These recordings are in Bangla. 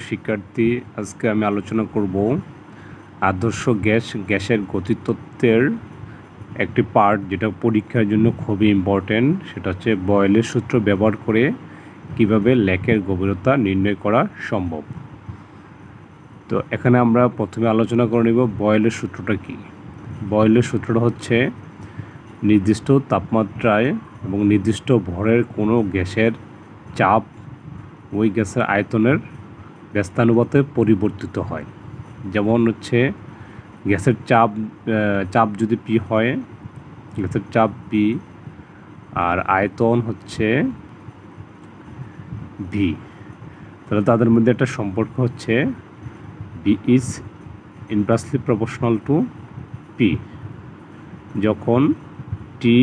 শিক্ষার্থী, আজকে আমি আলোচনা করব আদর্শ গ্যাস, গ্যাসের গতিতত্ত্বের একটি পার্ট যেটা পরীক্ষার জন্য খুবই ইম্পর্ট্যান্ট সেটা হচ্ছে বয়েলের সূত্র ব্যবহার করে কীভাবে লেকের গভীরতা নির্ণয় করা সম্ভব। তো এখানে আমরা প্রথমে আলোচনা করে নেব বয়েলের সূত্রটা কি। বয়েলের সূত্রটা হচ্ছে নির্দিষ্ট তাপমাত্রায় এবং নির্দিষ্ট ভরের কোনো গ্যাসের চাপ ওই গ্যাসের আয়তনের ব্যস্তানুপাতে পরিবর্তিত হয়। যেমন হচ্ছে, গ্যাসের চাপ চাপ যদি পি হয়, গ্যাসের চাপ পি, আর আয়তন হচ্ছে ভি। তাহলে তাদের মধ্যে একটা সম্পর্ক হচ্ছে V is inversely proportional to P যখন টি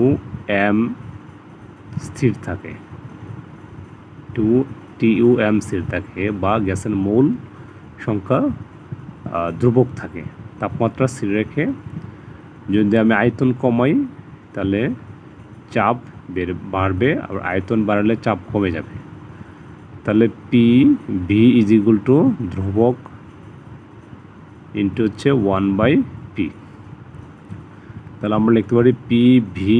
ও এম স্থির থাকে টু টিইউএমসির থাকে বা গ্যাসের মূল সংখ্যা ধ্রুবক থাকে। তাপমাত্রা স্থির রেখে যদি আমি আয়তন কমাই, তাহলে চাপ বেড়ে বাড়বে আর আয়তন বাড়ালে চাপ কমে যাবে। তাহলে P V is equal to ধ্রুবক ইন্টু হচ্ছে ওয়ান বাই পি তাহলে আমরা লিখতে পারি পি ভি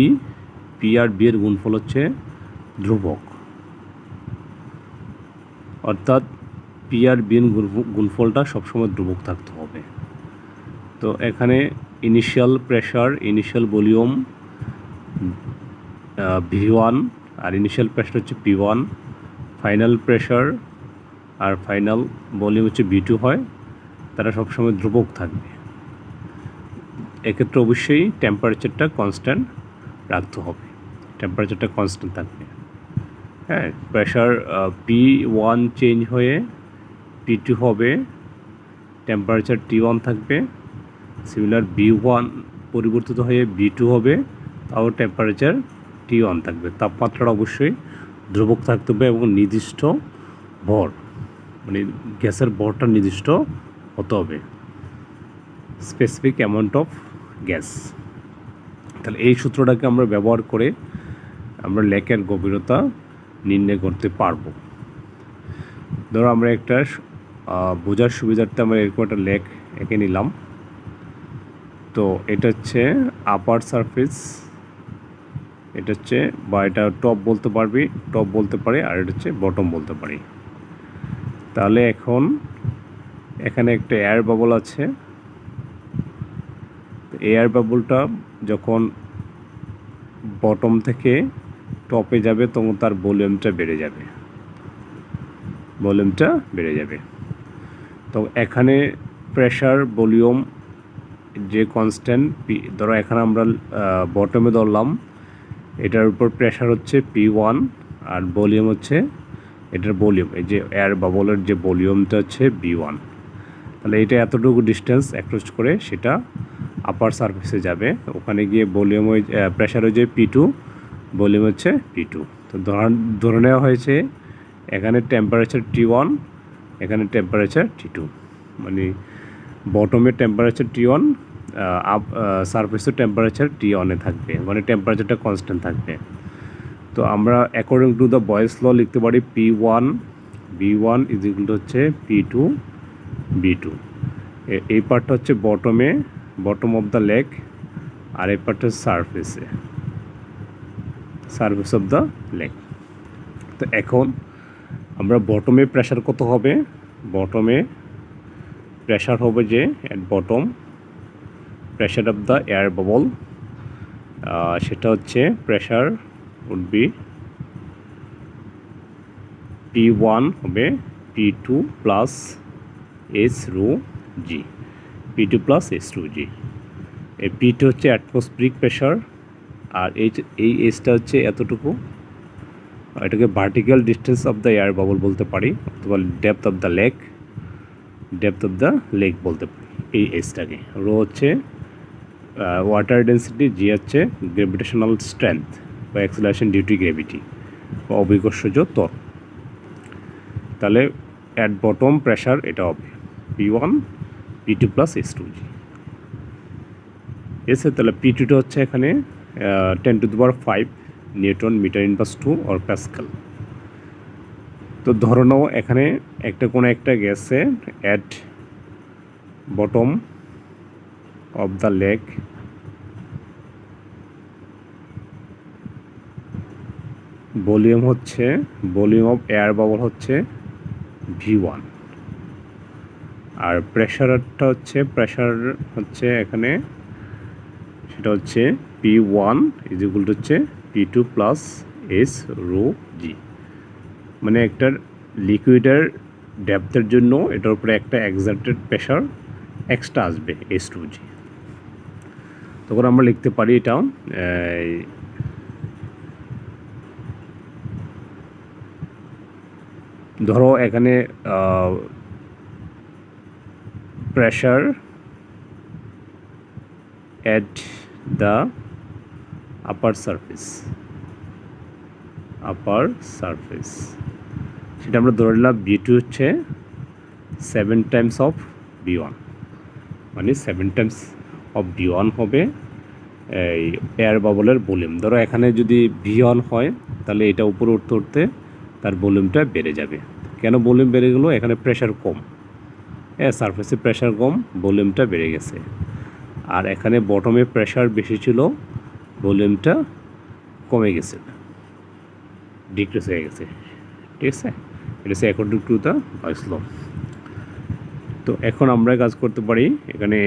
পি আর বি এর গুণফল হচ্ছে ধ্রুবক। অর্থাৎ পি আর বিন গুণফলটা সবসময় ধ্রুবক থাকতে হবে। তো এখানে initial pressure initial volume V one আর ইনিশিয়াল প্রেশার হচ্ছে পি ওয়ান ফাইনাল প্রেশার আর ফাইনাল ভলিউম হচ্ছে ভি টু হয়, তারা সবসময় ধ্রুবক থাকবে। এক্ষেত্রে অবশ্যই টেম্পারেচারটা কনস্ট্যান্ট রাখতে হবে। টেম্পারেচারটা কনস্ট্যান্ট থাকবে। হ্যাঁ প্রেশার পি ওয়ান চেঞ্জ হয়ে পি টু হবে। টেম্পারেচার টি ওয়ান থাকবে। সিমিলার বি ওয়ান পরিবর্তিত হয়ে বি টু হবে, তাও টেম্পারেচার টি ওয়ান থাকবে। তাপমাত্রাটা অবশ্যই ধ্রুবক থাকতে হবে এবং নির্দিষ্ট ভর মানে গ্যাসের ভরটা নির্দিষ্ট হতে হবে। স্পেসিফিক অ্যামাউন্ট অফ গ্যাস তাহলে এই সূত্রটাকে আমরা ব্যবহার করে আমরা লেকের গভীরতা নির্ণয় করতে পারব। ধরো আমরা একটা বোঝার সুবিধার্থে আমরা এরকম একটা লেক এঁকে নিলাম। তো এটা হচ্ছে আপার সারফেস এটা হচ্ছে বা এটা টপ বলতে পারবি টপ বলতে পারি, আর এটা হচ্ছে বটম বলতে পারি। তাহলে এখন এখানে একটা এয়ার বাবল আছে। এয়ার বাবলটা যখন বটম থেকে টপে যাবে তখন তার ভলিউমটা বেড়ে যাবে। ভলিউমটা বেড়ে যাবে। তো এখানে প্রেশার ভলিউম যে কনস্ট্যান্ট পি ধরো এখানে আমরা বটমে ধরলাম, এটার উপর প্রেশার হচ্ছে পি ওয়ান আর ভলিউম হচ্ছে এটার ভলিউম এই যে এয়ার বাবলের যে ভলিউমটা হচ্ছে বি ওয়ান তাহলে এটা এতটুকু ডিস্টেন্স অ্যাক্রস করে সেটা আপার সারফেসে যাবে। ওখানে গিয়ে ভলিউম ওই প্রেশার হয়ে যায় পি টু ভলিউম হচ্ছে পি টু তো ধরে নেওয়া হয়েছে, এখানে টেম্পারেচার টি ওয়ান এখানে টেম্পারেচার টি টু মানে বটমের টেম্পারেচার টি ওয়ান আপ সারফেসের টেম্পারেচার টি ওয়ানে থাকবে। মানে টেম্পারেচারটা কনস্ট্যান্ট থাকবে। তো আমরা according to the Boyle's law লিখতে পারি P one V one is equal to হচ্ছে পি টু বি টু এই পার্টটা হচ্ছে বটমে বটম অফ দ্য লেক আর এই পার্টটা সারফেসে সার্ভিস অফ দ্য লেক তো এখন আমরা বটমে প্রেশার কত হবে? বটমে প্রেশার হবে যে at bottom pressure of the air bubble সেটা হচ্ছে pressure would be P one হবে P two plus S rho G P two plus S two G এই পি টু হচ্ছে অ্যাটমসফিরিক প্রেশার আর এই এই এজটা হচ্ছে এতটুকু। এটাকে vertical distance of the air bubble বলতে পারি, অথবা depth of the lake depth of the lake বলতে পারি, এই এজটাকে রো হচ্ছে ওয়াটার ডেন্সিটি জি হচ্ছে গ্রেভিটেশনাল স্ট্রেংথ বা এক্সেলারেশন ডিউটি গ্রেভিটি বা অভিকর্ষজ তর তাহলে অ্যাট বটম প্রেশার এটা হবে P one P two plus S two G এসে তাহলে পি টুটা হচ্ছে এখানে ten to power 5 newton, meter inverse 2 or pascal. তো ধরো নাও এখানে একটা কোনো একটা গেছে at bottom of the lake volume হচ্ছে ভলিউম অফ এয়ার বাবল হচ্ছে ভি ওয়ান আর প্রেশারটা হচ্ছে প্রেশার হচ্ছে এখানে, সেটা হচ্ছে P one is equal to হচ্ছে P two plus S rho G মানে একটা লিকুইডের ডেপথের জন্য এটার উপরে একটা এক্সার্টেড প্রেশার এক্সট্রা আসবে এস টু জি তখন আমরা লিখতে পারি এটা ধরো এখানে pressure at the upper surface. Upper surface. সেটা আমরা ধরে নিলাম বি টু হচ্ছে seven times of V one মানে seven times of V one হবে এই এয়ার বাবলের ভলিউম ধরো এখানে যদি ভি ওয়ান হয়, তাহলে এটা উপরে উঠতে উঠতে তার ভলিউমটা বেড়ে যাবে। কেন ভলিউম বেড়ে গেলো? এখানে প্রেশার কম। হ্যাঁ সারফেসে প্রেশার কম ভলিউমটা বেড়ে গেছে। আর এখানে বটমে প্রেশার বেশি ছিল ভলিউমটা কমে গেছে ডিক্রিজ হয়ে গেছে, ঠিক আছে? এটা হচ্ছে অ্যাকর্ডিং টু দ্য ভয়েস ল তো এখন আমরা কাজ করতে পারি, এখানে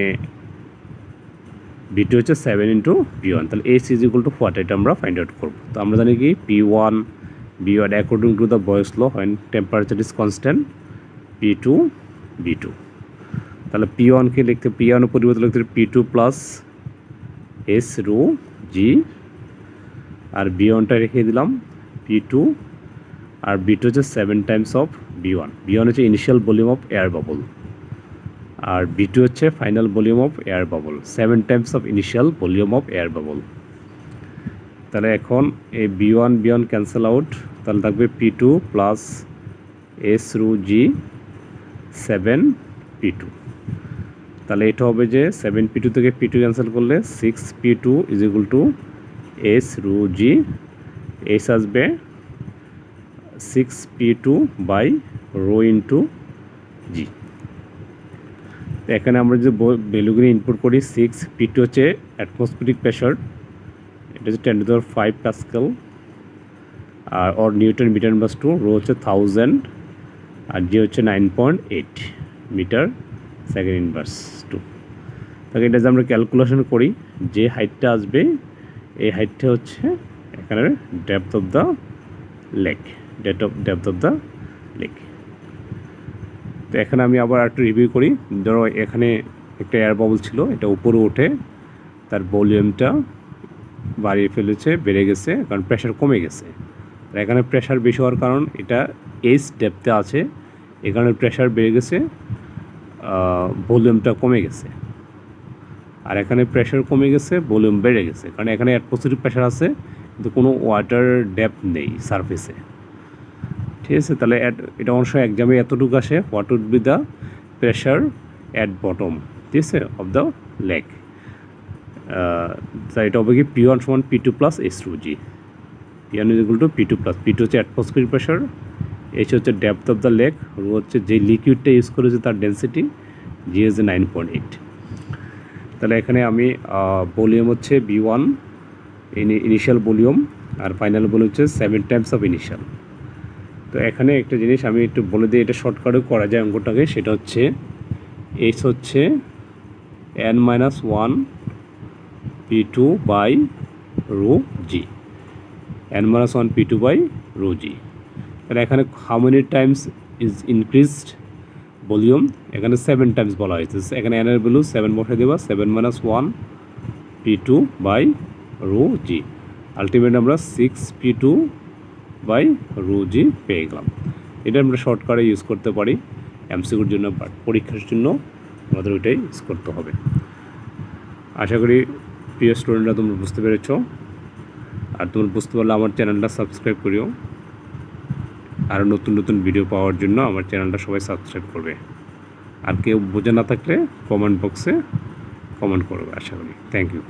বিটি হচ্ছে সেভেন ইন্টু পি ওয়ান তাহলে S is equal to what এটা আমরা ফাইন্ড আউট করব। তো আমরা জানি কি P one V one according to the voice law when temperature is constant P two V two তাহলে পি ওয়ানকে লিখতে পি ওয়ানের পরিবর্তে লিখতে P two plus S rho G আর বি ওয়ানটা রেখে দিলাম পি টু আর বি টু হচ্ছে seven times of V one V one হচ্ছে initial volume of air bubble R V two হচ্ছে final volume of air bubble seven times of initial volume of air bubble তাহলে এখন এই V one V one cancel out তাহলে থাকবে P two plus S rho G seven P two তাহলে এটা হবে যে সেভেন পি টু থেকে পি টু ক্যান্সেল করলে six P two is equal to S rho G S আসবে six P two by rho into G এখানে আমরা যদি ভ্যালুগুলি ইনপুট করি সিক্স পি টু হচ্ছে অ্যাটমসফিরিক প্রেশার এটা হচ্ছে টেন টু ফাইভ প্যাসকেল আর অর নিউটন মিটার বাস টু রো হচ্ছে থাউজেন্ড আর জি হচ্ছে nine point eight metre second inverse two তাকে এটা যে আমরা ক্যালকুলেশন করি, যে হাইটটা আসবে, এই হাইটটা হচ্ছে এখানে depth of the lake date of depth of the lake তো এখানে আমি আবার একটু রিভিউ করি। ধরো এখানে একটা এয়ার বাবল ছিল, এটা উপরে ওঠে, তার ভলিউমটা বাড়িয়ে ফেলেছে, বেড়ে গেছে, কারণ প্রেশার কমে গেছে। আর এখানে প্রেশার বেশি হওয়ার কারণ এটা এইচ ডেপথে আছে, এখানে প্রেশার বেড়ে গেছে ভলিউমটা কমে গেছে। আর এখানে প্রেশার কমে গেছে ভলিউম বেড়ে গেছে। কারণ এখানে অ্যাটমসফিয়ারিক প্রেশার আছে, কিন্তু কোনো ওয়াটার ডেপথ নেই সারফেসে ঠিক আছে? তাহলে এটা সময় এক্সামে এতটুকু আসে what would be the pressure at bottom ঠিক আছে? অফ দ্য লেক তা এটা হবে কি পি ওয়ান সমান P two plus S two G P one is equal to P two plus P two হচ্ছে অ্যাটমসফিয়ারিক প্রেশার এইচ হচ্ছে depth of the lake rho হচ্ছে যে লিকুইডটা ইউজ করেছে তার density G S nine point eight তাহলে এখানে আমি ভলিউম হচ্ছে বি ওয়ান ইনিশিয়াল ভলিউম আর ফাইনাল ভলিউম হচ্ছে সেভেন টাইমস অফ ইনিশিয়াল তো এখানে একটা জিনিস আমি একটু বলে দিই, এটা শর্টকাটে করা যায় অঙ্কটাকে, সেটা হচ্ছে এইচ হচ্ছে N minus one P two by rho G N minus one P two by rho G তাহলে এখানে how many times is increased volume এখানে সেভেন টাইমস বলা হয়েছে। এখানে এনের ভ্যালু সেভেন বসে দেবা seven minus one P two by rho G ultimate আমরা six P two by rho G পেয়ে গেলাম। এটা আমরা শর্টকাটে ইউজ করতে পারি এমসিকুর জন্য পরীক্ষার জন্য আমাদের ওইটাই ইউজ করতে হবে। আশা করি প্রিয় স্টুডেন্টরা তোমরা বুঝতে পেরেছ। আর তোমরা বুঝতে পারলে আমার চ্যানেলটা সাবস্ক্রাইব করিও। আরও নতুন নতুন ভিডিও পাওয়ার জন্য আমার চ্যানেলটা সবাই সাবস্ক্রাইব করবে। আর কেউ বোঝা না থাকলে কমেন্ট বক্সে কমেন্ট করবে, আশা করি। Thank you